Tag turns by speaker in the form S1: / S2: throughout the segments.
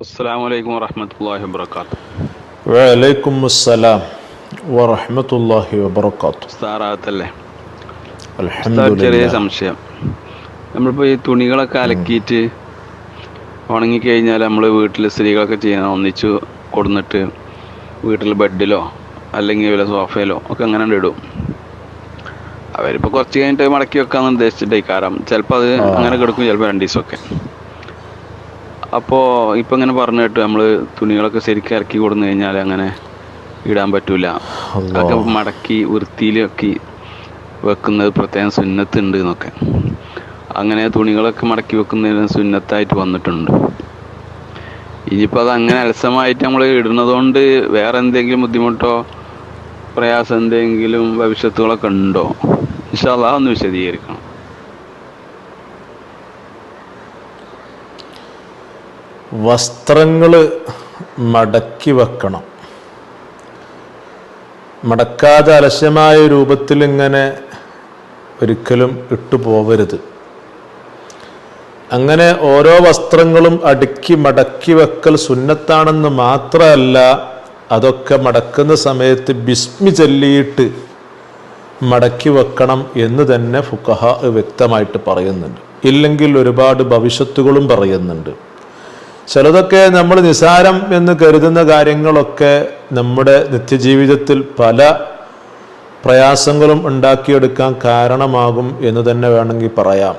S1: അസ്സാം വലൈക്കും വറഹമത്തല്ലാഹി വബർക്കാത്തു
S2: വലൈക്കും അസ്സലാം
S1: ചെറിയ സംശയം. നമ്മളിപ്പോൾ ഈ തുണികളൊക്കെ അലക്കിയിട്ട് ഉണങ്ങിക്കഴിഞ്ഞാൽ നമ്മൾ വീട്ടിൽ സ്ത്രീകളൊക്കെ ചെയ്യണം ഒന്നിച്ച് കൊടുന്നിട്ട് വീട്ടിൽ ബെഡിലോ അല്ലെങ്കിൽ വല്ല സോഫയിലോ ഒക്കെ അങ്ങനെ ഇടും. അവരിപ്പോൾ കുറച്ച് കഴിഞ്ഞിട്ട് മടക്കി വെക്കാന്ന് ഉദ്ദേശിച്ചിട്ടേ കാരണം ചിലപ്പോൾ അത് അങ്ങനെ കിടക്കും ചിലപ്പോൾ രണ്ട് ദിവസമൊക്കെ അപ്പോൾ ഇപ്പം ഇങ്ങനെ പറഞ്ഞു കേട്ടു നമ്മൾ തുണികളൊക്കെ ശരിക്കും ഇറക്കി കൊടുന്നു കഴിഞ്ഞാൽ അങ്ങനെ ഇടാൻ പറ്റൂല. അതൊക്കെ മടക്കി വൃത്തിയിലൊക്കെ വെക്കുന്നത് പ്രത്യേകം സുന്നത്തുണ്ട് എന്നൊക്കെ. അങ്ങനെ തുണികളൊക്കെ മടക്കി വെക്കുന്നതിന് സുന്നത്തായിട്ട് വന്നിട്ടുണ്ട്. ഇനിയിപ്പോൾ അത് അങ്ങനെ അലസമായിട്ട് നമ്മൾ ഇടുന്നതുകൊണ്ട് വേറെ എന്തെങ്കിലും ബുദ്ധിമുട്ടോ പ്രയാസം എന്തെങ്കിലും ഭവിഷ്യത്തുകളൊക്കെ ഉണ്ടോ? ഇൻഷാല്ലാ ഒന്ന് വിശദീകരിക്കണം.
S2: വസ്ത്രങ്ങൾ മടക്കി വെക്കണം. മടക്കാതെ അലസ്യമായ രൂപത്തിൽ ഇങ്ങനെ ഒരിക്കലും ഇട്ടു പോവരുത്. അങ്ങനെ ഓരോ വസ്ത്രങ്ങളും അടുക്കി മടക്കി വെക്കൽ സുന്നത്താണെന്ന് മാത്രമല്ല അതൊക്കെ മടക്കുന്ന സമയത്ത് ബിസ്മി ചൊല്ലിയിട്ട് മടക്കി വെക്കണം എന്ന് തന്നെ ഫുക്കഹ വ്യക്തമായിട്ട് പറയുന്നുണ്ട്. ഇല്ലെങ്കിൽ ഒരുപാട് ഭവിഷ്യത്തുകളും പറയുന്നുണ്ട്. ചിലതൊക്കെ നമ്മൾ നിസാരം എന്ന് കരുതുന്ന കാര്യങ്ങളൊക്കെ നമ്മുടെ നിത്യജീവിതത്തിൽ പല പ്രയാസങ്ങളും ഉണ്ടാക്കിയെടുക്കാൻ കാരണമാകും എന്ന് തന്നെ വേണമെങ്കിൽ പറയാം.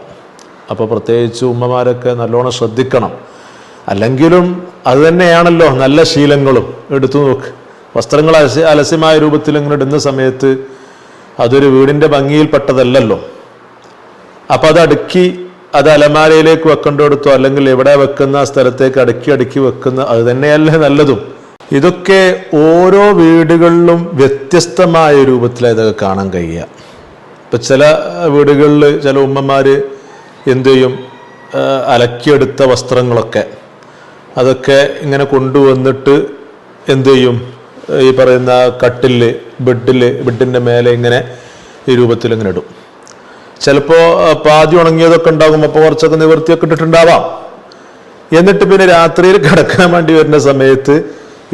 S2: അപ്പോൾ പ്രത്യേകിച്ച് ഉമ്മമാരൊക്കെ നല്ലോണം ശ്രദ്ധിക്കണം. അല്ലെങ്കിലും അത് തന്നെയാണല്ലോ നല്ല ശീലങ്ങളും. എടുത്തു നോക്ക്. വസ്ത്രങ്ങൾ അലസ്യ അലസ്യമായ രൂപത്തിൽ ഇങ്ങനെ ഇടുന്ന സമയത്ത് അതൊരു വീടിന്റെ ഭംഗിയിൽപ്പെട്ടതല്ലല്ലോ അപ്പോൾ അത് അടുക്കി അത് അലമാരയിലേക്ക് വെക്കേണ്ടിടത്തോ അല്ലെങ്കിൽ എവിടെ വെക്കുന്ന സ്ഥലത്തേക്ക് അടുക്കി അടുക്കി വെക്കുന്ന അത് തന്നെയല്ലേ നല്ലതും. ഇതൊക്കെ ഓരോ വീടുകളിലും വ്യത്യസ്തമായ രൂപത്തിലാണ് ഇതൊക്കെ കാണാൻ കഴിയുക. ഇപ്പം ചില വീടുകളിൽ ചില ഉമ്മമാർ എന്ത് ചെയ്യും? അലക്കിയെടുത്ത വസ്ത്രങ്ങളൊക്കെ. അതൊക്കെ ഇങ്ങനെ കൊണ്ടുവന്നിട്ട് എന്ത് ചെയ്യും? ഈ പറയുന്ന കട്ടിൽ ബെഡിൽ ബെഡിന്റെ മേലെ ഇങ്ങനെ ഈ രൂപത്തിൽ ഇങ്ങനെ ഇടും. ചിലപ്പോൾ പാതി ഉണങ്ങിയതൊക്കെ ഉണ്ടാകും അപ്പോൾ കുറച്ചൊക്കെ നിവൃത്തിയൊക്കെ ഇട്ടിട്ടുണ്ടാവാം. എന്നിട്ട് പിന്നെ രാത്രിയിൽ കിടക്കാൻ വേണ്ടി വരുന്ന സമയത്ത്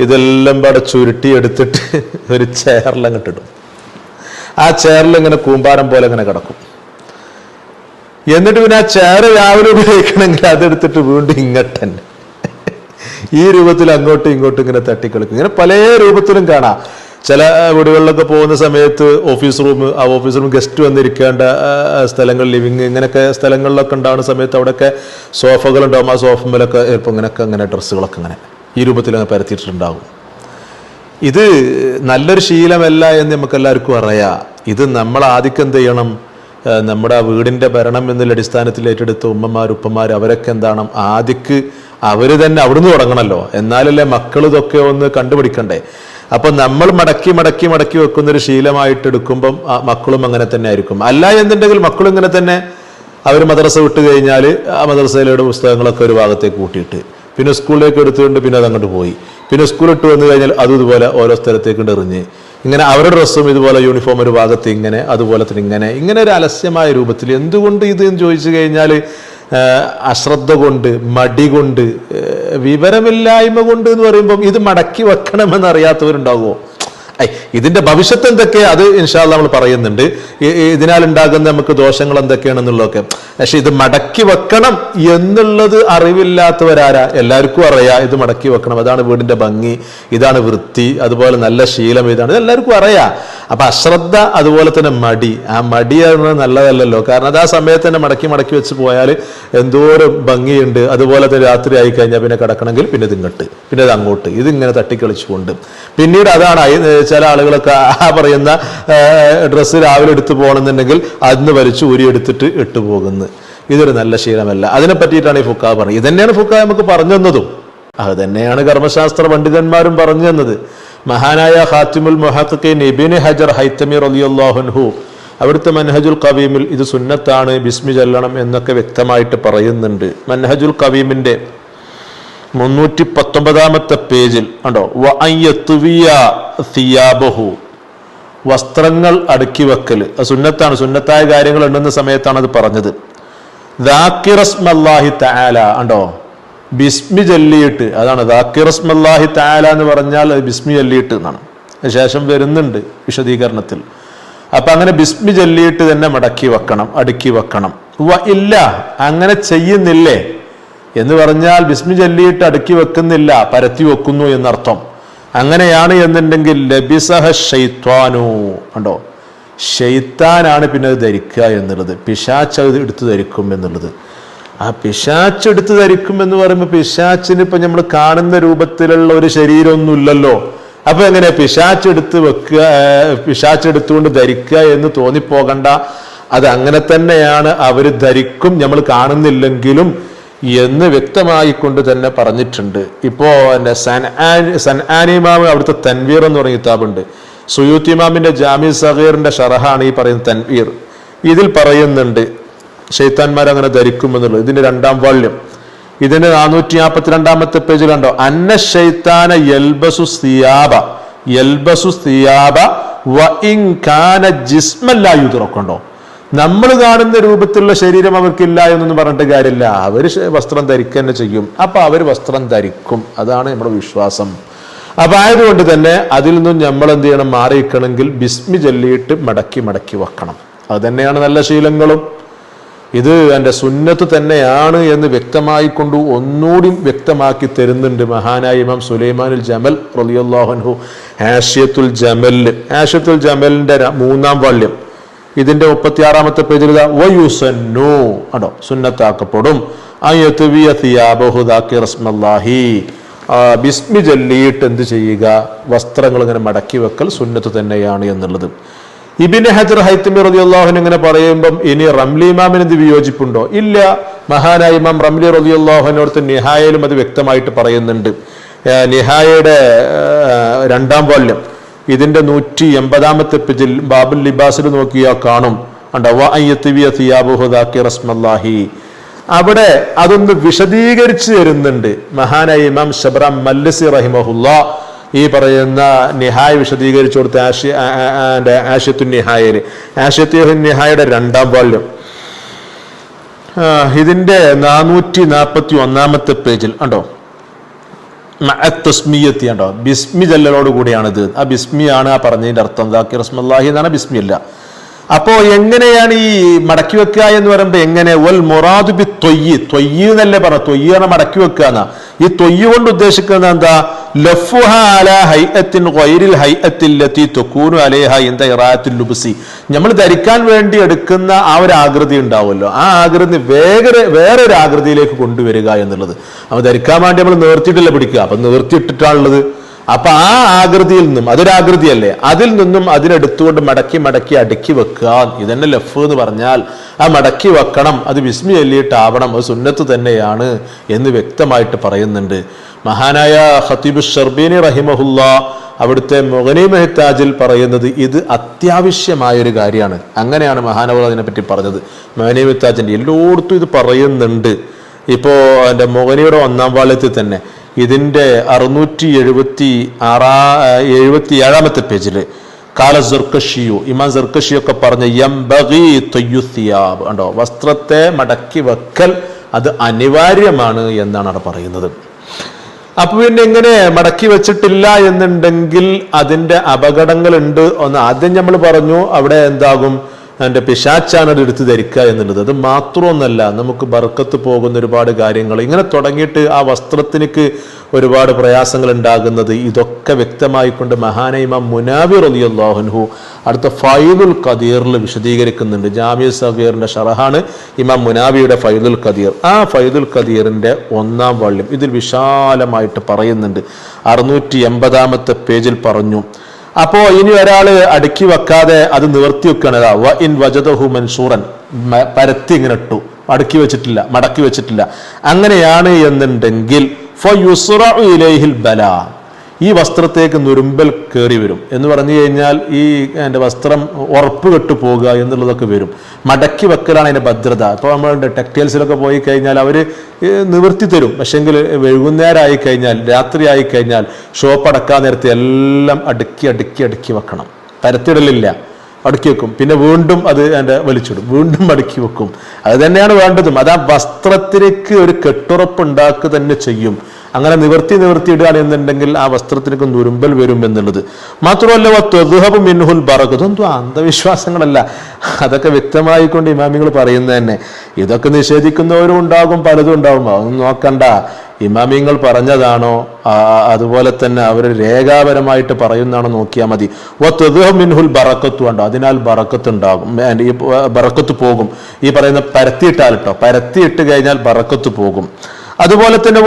S2: ഇതെല്ലാം പാടെ ചുരുട്ടി എടുത്തിട്ട് ഒരു ചെയറിൽ അങ്ങോട്ട് ആ ചെയറിൽ ഇങ്ങനെ കൂമ്പാരം പോലെ ഇങ്ങനെ കിടക്കും. എന്നിട്ട് പിന്നെ ആ ചെയർ രാവിലെ ഉപയോഗിക്കണമെങ്കിൽ അതെടുത്തിട്ട് വീണ്ടും ഇങ്ങോട്ട് തന്നെ. ഈ രൂപത്തിൽ അങ്ങോട്ടും ഇങ്ങോട്ടും ഇങ്ങനെ തട്ടിക്കളിക്കും. ഇങ്ങനെ പല രൂപത്തിലും കാണാം. ചില വീടുകളിലൊക്കെ പോകുന്ന സമയത്ത് ഓഫീസ് റൂം ആ ഓഫീസ് റൂം ഗസ്റ്റ് വന്നിരിക്കേണ്ട സ്ഥലങ്ങൾ ലിവിങ് ഇങ്ങനെയൊക്കെ സ്ഥലങ്ങളിലൊക്കെ ഉണ്ടാകുന്ന സമയത്ത് അവിടെയൊക്കെ സോഫകളുണ്ടാവും. ആ സോഫമേലൊക്കെ ചിലപ്പോൾ ഇങ്ങനെയൊക്കെ അങ്ങനെ ഡ്രസ്സുകളൊക്കെ അങ്ങനെ ഈ രൂപത്തിൽ അങ്ങ് പരത്തിയിട്ടുണ്ടാകും. ഇത് നല്ലൊരു ശീലമല്ല എന്ന് നമുക്ക് എല്ലാവർക്കും അറിയാം. ഇത് നമ്മൾ ആദ്യം ചെയ്യണം? നമ്മുടെ ആ വീടിന്റെ ഭരണം എന്നുള്ള അടിസ്ഥാനത്തിൽ ഏറ്റെടുത്ത ഉമ്മമാർ ഉപ്പമാർ അവരൊക്കെ എന്താണ് ആദ്യക്ക് അവർ തന്നെ അവിടുന്ന് തുടങ്ങണമല്ലോ എന്നാലല്ലേ മക്കൾ ഇതൊക്കെ ഒന്ന് കണ്ടുപിടിക്കണ്ടേ? അപ്പൊ നമ്മൾ മടക്കി മടക്കി മടക്കി വെക്കുന്ന ഒരു ശീലമായിട്ട് എടുക്കുമ്പം മക്കളും അങ്ങനെ തന്നെ ആയിരിക്കും. അല്ല എന്നുണ്ടെങ്കിൽ മക്കളും ഇങ്ങനെ തന്നെ അവർ മദ്രസ വിട്ട് കഴിഞ്ഞാൽ ആ മദ്രസയിലൂടെ പുസ്തകങ്ങളൊക്കെ ഒരു ഭാഗത്തേക്ക് കൂട്ടിയിട്ട്. പിന്നെ സ്കൂളിലേക്ക് എടുത്തുകൊണ്ട് പിന്നെ അത് അങ്ങോട്ട് പോയി. പിന്നെ സ്കൂൾ ഇട്ട് വന്നു കഴിഞ്ഞാൽ അതും ഇതുപോലെ ഓരോ സ്ഥലത്തേക്ക് എറിഞ്ഞ്. ഇങ്ങനെ അവരുടെ ഡ്രസ്സും ഇതുപോലെ യൂണിഫോം ഒരു ഭാഗത്ത് ഇങ്ങനെ അതുപോലെ തന്നെ ഇങ്ങനെ. ഇങ്ങനെ ഒരു അലസ്യമായ രൂപത്തിൽ എന്തുകൊണ്ട് ഇത് എന്ന് ചോദിച്ചു കഴിഞ്ഞാൽ അശ്രദ്ധ കൊണ്ട് മടി കൊണ്ട് വിവരമില്ലായ്മ കൊണ്ട് എന്ന് പറയുമ്പം ഇത് മടക്കി വെക്കണമെന്ന് അറിയാത്തവരുണ്ടാകുമോ ഇതിന്റെ ഭവിഷ്യത്ത് എന്തൊക്കെയാ അത് ഇൻഷാൽ നമ്മൾ പറയുന്നുണ്ട്. ഇതിനാൽ ഉണ്ടാകുന്ന നമുക്ക് ദോഷങ്ങൾ എന്തൊക്കെയാണെന്നുള്ളതൊക്കെ. പക്ഷെ ഇത് മടക്കി വെക്കണം എന്നുള്ളത് അറിവില്ലാത്തവരാരാ? എല്ലാവർക്കും അറിയാം ഇത് മടക്കി വെക്കണം. അതാണ് വീടിന്റെ ഭംഗി ഇതാണ് വൃത്തി അതുപോലെ നല്ല ശീലം ഇതാണ്. ഇത് എല്ലാവർക്കും അറിയാം. അപ്പൊ അശ്രദ്ധ അതുപോലെ തന്നെ മടി. ആ മടി എന്നത് നല്ലതല്ലല്ലോ. കാരണം അത് ആ സമയത്ത് തന്നെ മടക്കി മടക്കി വെച്ച് പോയാൽ എന്തോരം ഭംഗിയുണ്ട്. അതുപോലെ തന്നെ രാത്രി ആയി കഴിഞ്ഞാൽ പിന്നെ കിടക്കണമെങ്കിൽ പിന്നെ ഇത് ഇങ്ങോട്ട് പിന്നെ ഇത് അങ്ങോട്ട്. ഇതിങ്ങനെ തട്ടിക്കളിച്ചുകൊണ്ട്. പിന്നീട് അതാണ് ചില ആളുകളൊക്കെ ആ പറയുന്ന ഡ്രസ്സ് രാവിലെ എടുത്തു പോകണമെന്നുണ്ടെങ്കിൽ അന്ന് വലിച്ചു ഊരി എടുത്തിട്ട് ഇട്ടു പോകുന്നു. ഇതൊരു നല്ല ശീലമല്ല. അതിനെ പറ്റിയിട്ടാണ് ഈ ഫുക്ക പറഞ്ഞത്. ഇത് തന്നെയാണ് ഫുക്ക നമുക്ക് പറഞ്ഞു തന്നതും. അത് തന്നെയാണ് കർമ്മശാസ്ത്ര പണ്ഡിതന്മാരും പറഞ്ഞു തന്നത്. മഹാനായ ഹാത്തിമുൽ മുഹഖീൻ ഇബിന് ഹജർ ഹൈത്തമീർ അലിയുല്ലാഹുൻഹു അവിടുത്തെ മൻഹജുൽ കവീമിൽ ഇത് സുന്നത്താണ് ബിസ്മി ചൊല്ലണം എന്നൊക്കെ വ്യക്തമായിട്ട് പറയുന്നുണ്ട്. മൻഹജുൽ കവീമിന്റെ മുന്നൂറ്റി പത്തൊമ്പതാമത്തെ പേജിൽ ഉണ്ടോ സിയാബഹു. വസ്ത്രങ്ങൾ അടുക്കി വെക്കൽ സുന്നത്താണ്. സുന്നത്തായ കാര്യങ്ങൾ ഉണ്ടെന്ന സമയത്താണ് അത് പറഞ്ഞത്. ഉണ്ടോ ബിസ്മി ചൊല്ലിയിട്ട്. അതാണ് ദാക്കിറസ്മല്ലാഹി താല എന്ന് പറഞ്ഞാൽ അത് ബിസ്മി ചൊല്ലിയിട്ട് എന്നാണ്. ശേഷം വരുന്നുണ്ട് വിശദീകരണത്തിൽ. അപ്പൊ അങ്ങനെ ബിസ്മി ചൊല്ലിയിട്ട് തന്നെ മടക്കി വെക്കണം അടുക്കി വെക്കണം. ഇല്ല. അങ്ങനെ ചെയ്യുന്നില്ലേ? എന്ന് പറഞ്ഞാൽ ബിസ്മി ചൊല്ലിയിട്ട് അടുക്കി വെക്കുന്നില്ല പരത്തി വെക്കുന്നു എന്നർത്ഥം. അങ്ങനെയാണ് എന്നുണ്ടെങ്കിൽ ലബിസഹ ഷെയ്ത്വാനു കണ്ടോ? ഷെയ്ത്താനാണ് പിന്നെ അത് ധരിക്കുക എന്നുള്ളത്. പിശാച്ച് അത് എടുത്ത് ധരിക്കും എന്നുള്ളത്. ആ പിശാച്ച് എടുത്തു ധരിക്കും എന്ന് പറയുമ്പോൾ പിശാച്ചിന് ഇപ്പൊ നമ്മൾ കാണുന്ന രൂപത്തിലുള്ള ഒരു ശരീരമൊന്നും ഇല്ലല്ലോ അപ്പൊ എങ്ങനെ? പിശാച്ച് എടുത്ത് വെക്കുക പിശാച്ച് എടുത്തുകൊണ്ട് ധരിക്കുക എന്ന് തോന്നിപ്പോകണ്ട. അത് അങ്ങനെ തന്നെയാണ്. അവർ ധരിക്കും നമ്മൾ കാണുന്നില്ലെങ്കിലും എന്ന് വ്യക്തമായിക്കൊണ്ട് തന്നെ പറഞ്ഞിട്ടുണ്ട്. ഇപ്പോ ആൻ സൻ ആനിമാവ് അവിടുത്തെ തൻവീർ എന്ന് പറഞ്ഞ കിതാബുണ്ട്. സുയൂത്ത് ഇമാമിന്റെ ജാമി സഹീറിന്റെ ഷറഹാണ് ഈ പറയുന്ന തൻവീർ. ഇതിൽ പറയുന്നുണ്ട് ഷെയ്ത്താൻമാർ അങ്ങനെ ധരിക്കുമെന്നുള്ളത് ഇതിന്റെ രണ്ടാം വാള്യം ഇതിന്റെ നാനൂറ്റി നാൽപ്പത്തി രണ്ടാമത്തെ പേജിൽ കണ്ടോ? അന്ന ഷെയ്ത്താന യൽബസു സിയാബ. യൽബസു സിയാബ വ ഇൻ കാന ജിസ്മല്ലായുതുറക്കുണ്ടോ നമ്മൾ കാണുന്ന രൂപത്തിലുള്ള ശരീരം അവർക്കില്ല എന്നൊന്നും പറഞ്ഞിട്ട് കാര്യമില്ല. അവർ വസ്ത്രം ധരിക്കുക തന്നെ ചെയ്യും. അപ്പൊ അവർ വസ്ത്രം ധരിക്കും. അതാണ് നമ്മുടെ വിശ്വാസം. അപ്പൊ ആയതുകൊണ്ട് തന്നെ അതിൽ നിന്നും നമ്മൾ എന്ത് ചെയ്യണം? മാറിയിക്കണമെങ്കിൽ ബിസ്മി ചൊല്ലിയിട്ട് മടക്കി മടക്കി വെക്കണം. അത് തന്നെയാണ് നല്ല ശീലങ്ങളും. ഇത് എന്റെ സുന്നത്ത് തന്നെയാണ് എന്ന് വ്യക്തമായി കൊണ്ട് ഒന്നുകൂടി വ്യക്തമാക്കി തരുന്നുണ്ട് മഹാനായ ഇമാം സുലൈമാനുൽ ജമൽ റലിയുല്ലാഹൻഹു ആഷ്യത്തുൽ ജമൽ. ആഷ്യത്തുൽ ജമലിന്റെ മൂന്നാം വാള്യം ഇതിന്റെ മുപ്പത്തിയാറാമത്തെ പേജിൽ ആണോ സുന്നത്താക്കപ്പെടും. ബിസ്മി ചൊല്ലിയിട്ട് എന്ത് ചെയ്യുക? വസ്ത്രങ്ങൾ ഇങ്ങനെ മടക്കി വെക്കൽ സുന്നത്ത് തന്നെയാണ് എന്നുള്ളത്. ഇബിന് ഹജർ ഹൈത്തമി റതി അള്ളാഹുൻ ഇങ്ങനെ പറയുമ്പം ഇനി റംലി ഇമാമിന് എന്ത് വിയോജിപ്പുണ്ടോ? ഇല്ല. മഹാനായ ഇമാം റംലി റതി അള്ളാഹുനോടത്ത് നിഹായയിലും അത് വ്യക്തമായിട്ട് പറയുന്നുണ്ട്. നിഹായയുടെ രണ്ടാം വാല്യം. ഇതിന്റെ നൂറ്റി എൺപതാമത്തെ പേജിൽ ബാബുൽ ലിബാസിൽ നോക്കിയാൽ കാണും. അവിടെ അതൊന്ന് വിശദീകരിച്ചു തരുന്നുണ്ട് മഹാനായ ഇമാം ഷബ്രാം മല്ലസി റഹിമഹുല്ല. ഈ പറയുന്ന നിഹായ് വിശദീകരിച്ചു കൊടുത്ത ആഷി ആഷ്യത്തു നിഹായയിൽ ആഷ്യത്തു നിഹായുടെ രണ്ടാം വാല്യം. ഇതിന്റെ നാനൂറ്റി നാൽപ്പത്തി ഒന്നാമത്തെ പേജിൽ ഉണ്ടോ തസ്മിയത്തി ഉണ്ടോ ബിസ്മി ജല്ലലോട് കൂടിയാണിത്. ആ ബിസ്മിയാണ് ആ പറഞ്ഞതിന്റെ അർത്ഥം. ദാക്കി റസ്മല്ലാഹി എന്നാണ് ബിസ്മി അല്ല. അപ്പോ എങ്ങനെയാണ് ഈ മടക്കി വെക്കുക എന്ന് പറയുമ്പോൾ എങ്ങനെ? ഒൽ മൊറാദു ബി തൊയ്യ്. തൊയ്യ് എന്നല്ലേ പറ തൊയ്യാണ് മടക്കി വെക്കുക എന്നാ. ഈ തൊയ്യ് കൊണ്ട് ഉദ്ദേശിക്കുന്നത് എന്താ? നമ്മൾ ധരിക്കാൻ വേണ്ടി എടുക്കുന്ന ആ ഒരു ആകൃതി ഉണ്ടാവുമല്ലോ. ആ ആകൃതി വേഗം വേറെ ഒരു ആകൃതിയിലേക്ക് കൊണ്ടുവരിക എന്നുള്ളത്. അപ്പൊ ധരിക്കാൻ വേണ്ടി നമ്മൾ നിവർത്തിയിട്ടല്ല പിടിക്കുക? അപ്പൊ നിവർത്തിയിട്ടിട്ടാണുള്ളത്. അപ്പൊ ആ ആകൃതിയിൽ നിന്നും അതൊരാകൃതിയല്ലേ അതിൽ നിന്നും അതിനെടുത്തുകൊണ്ട് മടക്കി മടക്കി അടുക്കി വെക്കുക. ഇതന്നെ ലഫ് എന്ന് പറഞ്ഞാൽ ആ മടക്കി വെക്കണം അത് വിസ്മി അല്ലിയിട്ടാവണം അത് സുന്നത്ത് തന്നെയാണ് എന്ന് വ്യക്തമായിട്ട് പറയുന്നുണ്ട്. മഹാനായ ഹത്തീബ് ഷർബീനി റഹിമഹുല്ല അവിടുത്തെ മുഗനി മെഹ്താജിൽ പറയുന്നത് ഇത് അത്യാവശ്യമായ ഒരു കാര്യമാണ്. അങ്ങനെയാണ് മഹാനവർ അതിനെപ്പറ്റി പറഞ്ഞത്. മുഗനി മെഹ്താജിന്റെ എല്ലായിടത്തും ഇത് പറയുന്നുണ്ട്. ഇപ്പോ എന്റെ മുഗനിയുടെ ഒന്നാം വാള്യത്തിൽ തന്നെ ഇതിന്റെ അറുന്നൂറ്റി എഴുപത്തി ആറാ എഴുപത്തി ഏഴാമത്തെ പേജിൽ കാല സർക്കഷിയു ഇമാൻ സർക്കഷിയോ ഒക്കെ പറഞ്ഞ യംബഗി തൊയ്യുത്തിയാബ് ഉണ്ടോ വസ്ത്രത്തെ മടക്കി വെക്കൽ അത് അനിവാര്യമാണ് എന്നാണ് അവിടെ പറയുന്നത്. അപ്പൊ പിന്നെ എങ്ങനെ മടക്കി വെച്ചിട്ടില്ല എന്നുണ്ടെങ്കിൽ അതിന്റെ അപകടങ്ങൾ ഉണ്ട് ഒന്ന് ആദ്യം നമ്മൾ പറഞ്ഞു. അവിടെ എന്താകും? എന്റെ പിശാച്ചാണ് അത് എടുത്ത് ധരിക്കുക എന്നുള്ളത്. അത് മാത്രമൊന്നല്ല നമുക്ക് ബർക്കത്ത് പോകുന്ന ഒരുപാട് കാര്യങ്ങൾ. ഇങ്ങനെ തുടങ്ങിയിട്ട് ആ വസ്ത്രത്തിനക്ക് ഒരുപാട് പ്രയാസങ്ങൾ ഉണ്ടാകുന്നത് ഇതൊക്കെ വ്യക്തമായിക്കൊണ്ട് മഹാനൈമ മുനാബിർ അലി അള്ളാഹുൻഹു അടുത്ത ഫൈദുൽ ഖദീറിൽ വിശദീകരിക്കുന്നുണ്ട്. ജാമിയ സഹീറിന്റെ ഷറഹാണ് ഇമാം മുനാബിയുടെ ഫൈദുൽ ഖദീർ. ആ ഫൈദുൽ ഖദീറിന്റെ ഒന്നാം വള്ളിയും ഇതിൽ വിശാലമായിട്ട് പറയുന്നുണ്ട്. അറുന്നൂറ്റി എൺപതാമത്തെ പേജിൽ പറഞ്ഞു അപ്പോ ഇനി ഒരാൾ അടുക്കി വെക്കാതെ അത് നിവർത്തി വെക്കണതാ വ ഇൻ വജദഹു മൻസൂറൻ. പരത്തി ഇങ്ങനെ ഇട്ടു. അടുക്കി വെച്ചിട്ടില്ല മടക്കി വെച്ചിട്ടില്ല. അങ്ങനെയാണ് എന്നുണ്ടെങ്കിൽ ബല. ഈ വസ്ത്രത്തേക്ക് നുരുമ്പൽ കയറി വരും. എന്ന് പറഞ്ഞു കഴിഞ്ഞാൽ ഈ എന്റെ വസ്ത്രം ഉറപ്പ് കെട്ടു പോകുക എന്നുള്ളതൊക്കെ വരും. മടക്കി വെക്കലാണ് അതിന്റെ ഭദ്രത. ഇപ്പോൾ നമ്മൾ ടെക്സ്റ്റൈൽസിലൊക്കെ പോയി കഴിഞ്ഞാൽ അവർ നിവർത്തി തരും. പക്ഷെങ്കിൽ വൈകുന്നേരമായി കഴിഞ്ഞാൽ രാത്രി ആയി കഴിഞ്ഞാൽ ഷോപ്പ് അടക്കാൻ നേരത്തെ എല്ലാം അടുക്കി അടുക്കി അടുക്കി വെക്കണം. തരത്തിടലില്ല അടുക്കി വെക്കും. പിന്നെ വീണ്ടും അത് എന്റെ വലിച്ചിടും. വീണ്ടും അടുക്കി വെക്കും. അത് തന്നെയാണ് വേണ്ടതും. അത് ആ വസ്ത്രത്തിലേക്ക് ഒരു കെട്ടുറപ്പ് ഉണ്ടാക്കുക തന്നെ ചെയ്യും. അങ്ങനെ നിവർത്തി നിവർത്തി എന്നുണ്ടെങ്കിൽ ആ വസ്ത്രത്തിനൊക്കെ നുരുമ്പൽ വരും എന്നുള്ളത്. മാത്രമല്ല ത്വതുഹബ് മിൻഹുൽ ഇതൊന്നും അന്ധവിശ്വാസങ്ങളല്ല. അതൊക്കെ വ്യക്തമായിക്കൊണ്ട് ഇമാമികൾ പറയുന്നത് തന്നെ. ഇതൊക്കെ നിഷേധിക്കുന്നവരും ഉണ്ടാകും പലതും ഉണ്ടാകും. അതൊന്നും നോക്കണ്ട. ഇമാമിങ്ങൾ പറഞ്ഞതാണോ? അതുപോലെ തന്നെ അവർ രേഖാപരമായിട്ട് പറയുന്നതാണോ നോക്കിയാൽ മതി. മിൻഹുൽ ബറക്കത്തു ഉണ്ടോ അതിനാൽ ബറക്കത്ത് ഉണ്ടാകും. ഈ ബറക്കത്ത് പോകും. ഈ പറയുന്ന പരത്തിയിട്ടാൽ കേട്ടോ പരത്തിയിട്ട് കഴിഞ്ഞാൽ ബറക്കത്ത് പോകും. അതുപോലെ തന്നെ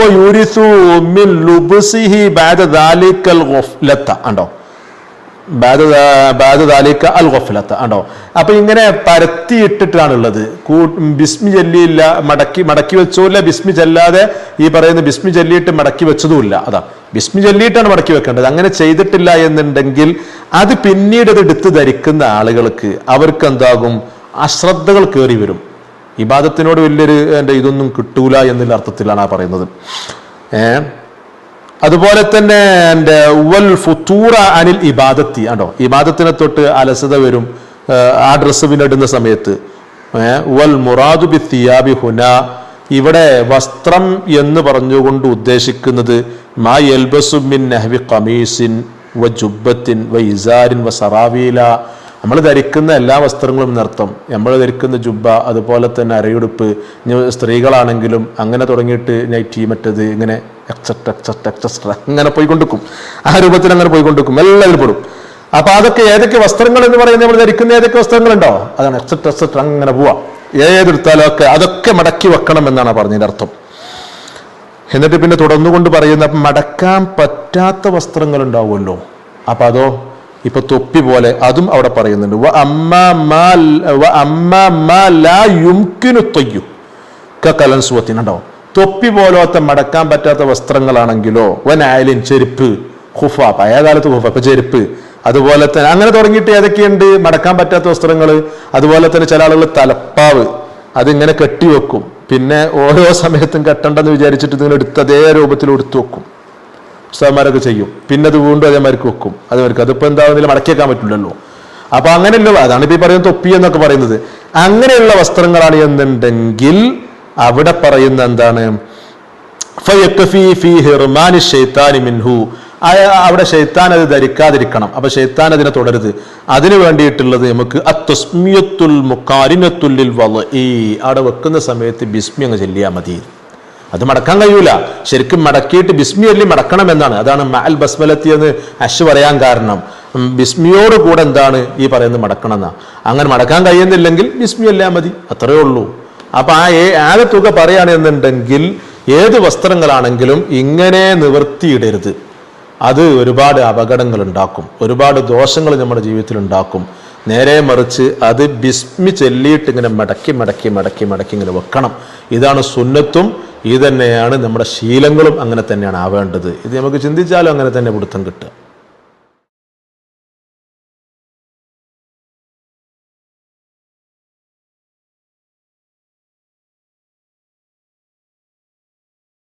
S2: ഉണ്ടോ ഉണ്ടോ അപ്പൊ ഇങ്ങനെ പരത്തിയിട്ടിട്ടാണുള്ളത്. ബിസ്മി ചൊല്ലിയില്ല മടക്കി മടക്കി വെച്ചില്ല ബിസ്മി ചെല്ലാതെ ഈ പറയുന്ന ബിസ്മി ചൊല്ലിയിട്ട് മടക്കി വെച്ചതുമില്ല. അതാ ബിസ്മി ചൊല്ലിയിട്ടാണ് മടക്കി വെക്കേണ്ടത്. അങ്ങനെ ചെയ്തിട്ടില്ല എന്നുണ്ടെങ്കിൽ അത് പിന്നീട് അത് എടുത്ത് ധരിക്കുന്ന ആളുകൾക്ക് അവർക്ക് എന്താകും? അശ്രദ്ധകൾ കയറി വരും ഇബാദത്തിനോട് വലിയൊരു എന്റെ ഇതൊന്നും കിട്ടൂല എന്നുള്ള അർത്ഥത്തിലാണ് ആ പറയുന്നത്. ഏ? അതുപോലെ തന്നെ എന്റെ ഉവൽ ഫുത്തൂറ അനിൽ ഇബാദത്തി ആണോ ഇബാദത്തിനെ തൊട്ട് അലസത വരും ആ ഡ്രസ്സ് പിന്നിടുന്ന സമയത്ത്. ഏ, വൽ മുറാദു ബി തിയാബി ഹുന ഇവിടെ വസ്ത്രം എന്ന് പറഞ്ഞുകൊണ്ട് ഉദ്ദേശിക്കുന്നത് മാ യൽബസു നെഹ്വി കമീസിൻ വ ജുബത്തിൻ വ ഇസാരിൻ വ സറാവീല നമ്മൾ ധരിക്കുന്ന എല്ലാ വസ്ത്രങ്ങളും നൃത്തം. നമ്മൾ ധരിക്കുന്ന ജുബ്ബ അതുപോലെ തന്നെ അരയുടുപ്പ്. സ്ത്രീകളാണെങ്കിലും അങ്ങനെ തുടങ്ങിയിട്ട് നൈറ്റി മറ്റത് ഇങ്ങനെ എക്സെട്ര എക്സെട്ര എക്സെട്ര അങ്ങനെ പോയിക്കൊണ്ടിരിക്കും. ആ രൂപത്തിൽ അങ്ങനെ പോയിക്കൊണ്ടിരിക്കും. എല്ലാവരും പെടും. അപ്പൊ അതൊക്കെ ഏതൊക്കെ വസ്ത്രങ്ങൾ എന്ന് പറയുന്നത് നമ്മൾ ധരിക്കുന്ന ഏതൊക്കെ വസ്ത്രങ്ങളുണ്ടോ? അതാണ് എക്സെട്ര എക്സെട്ര അങ്ങനെ പോവാം. ഏതെടുത്താലും ഒക്കെ അതൊക്കെ മടക്കി വെക്കണം എന്നാണ് പറഞ്ഞതിന്റെ അർത്ഥം. എന്നിട്ട് പിന്നെ തുടർന്നുകൊണ്ട് പറയുന്ന മടക്കാൻ പറ്റാത്ത വസ്ത്രങ്ങൾ ഉണ്ടാവുമല്ലോ. അപ്പൊ അതോ ഇപ്പൊ തൊപ്പി പോലെ അതും അവിടെ പറയുന്നുണ്ട്. വ അമ്മാ തൊപ്പി പോലത്തെ മടക്കാൻ പറ്റാത്ത വസ്ത്രങ്ങളാണെങ്കിലോ വൻ ആയലിൻ ചെരുപ്പ് ഹുഫ പഴയകാലത്ത് ഹുഫ ഇപ്പൊ ചെരുപ്പ്. അതുപോലെ തന്നെ അങ്ങനെ തുടങ്ങിയിട്ട് ഏതൊക്കെയുണ്ട്? മടക്കാൻ പറ്റാത്ത വസ്ത്രങ്ങൾ അതുപോലെ തന്നെ ചില ആളുകൾ തലപ്പാവ്. അതിങ്ങനെ കെട്ടിവെക്കും. പിന്നെ ഓരോ സമയത്തും കെട്ടണ്ടെന്ന് വിചാരിച്ചിട്ട് ഇതിങ്ങനെ എടുത്ത് അതേ രൂപത്തിൽ എടുത്തു വെക്കും. ഉസ്താദ്മാരൊക്കെ ചെയ്യും. പിന്നെ അത് വീണ്ടും അതേമാർക്ക് വെക്കും. അതേമാർക്ക് അതിപ്പോൾ എന്താവുന്നില്ല മടക്കി വെക്കാൻ പറ്റില്ലല്ലോ. അപ്പൊ അങ്ങനെയല്ലോ അതാണ് ഇപ്പൊ പറയുന്ന തൊപ്പി എന്നൊക്കെ പറയുന്നത്. അങ്ങനെയുള്ള വസ്ത്രങ്ങളാണ് എന്നുണ്ടെങ്കിൽ അവിടെ പറയുന്ന എന്താണ്? മിൻഹു. അവിടെ ഷെയ്ത്താൻ അത് ധരിക്കാതിരിക്കണം. അപ്പൊ ഷെയ്ത്താൻ അതിനെ തുടരുത്. അതിന് വേണ്ടിയിട്ടുള്ളത് നമുക്ക് അവിടെ വെക്കുന്ന സമയത്ത് ബിസ്മി അങ്ങ് ചെല്ലിയാൽ മതി. അത് മടക്കാൻ കഴിയൂല. ശരിക്കും മടക്കിയിട്ട് ബിസ്മി അല്ലി മടക്കണം എന്നാണ്. അതാണ് മഅൽ ബസ്മലത്തി എന്ന് അശ് പറയാൻ കാരണം. ബിസ്മിയോട് കൂടെ എന്താണ് ഈ പറയുന്നത് മടക്കണം എന്നാ അങ്ങനെ മടക്കാൻ കഴിയുന്നില്ലെങ്കിൽ ബിസ്മി അല്ലാ മതി. അത്രയേ ഉള്ളൂ. അപ്പൊ ആ ആകെ തുക പറയുകയാണെന്നുണ്ടെങ്കിൽ ഏത് വസ്ത്രങ്ങളാണെങ്കിലും ഇങ്ങനെ നിവർത്തിയിടരുത്. അത് ഒരുപാട് അപകടങ്ങൾ ഉണ്ടാക്കും ഒരുപാട് ദോഷങ്ങൾ നമ്മുടെ ജീവിതത്തിൽ ഉണ്ടാക്കും. നേരെ മറിച്ച് അത് ബിസ്മി ചെല്ലിയിട്ട് ഇങ്ങനെ മടക്കി മടക്കി മടക്കി മടക്കി ഇങ്ങനെ വെക്കണം. ഇതാണ് സുന്നത്തും ഇത് തന്നെയാണ് നമ്മുടെ ശീലങ്ങളും അങ്ങനെ തന്നെയാണ് ആവേണ്ടത്. ഇത് നമുക്ക് ചിന്തിച്ചാലും അങ്ങനെ തന്നെ പിടുത്തം കിട്ടുക.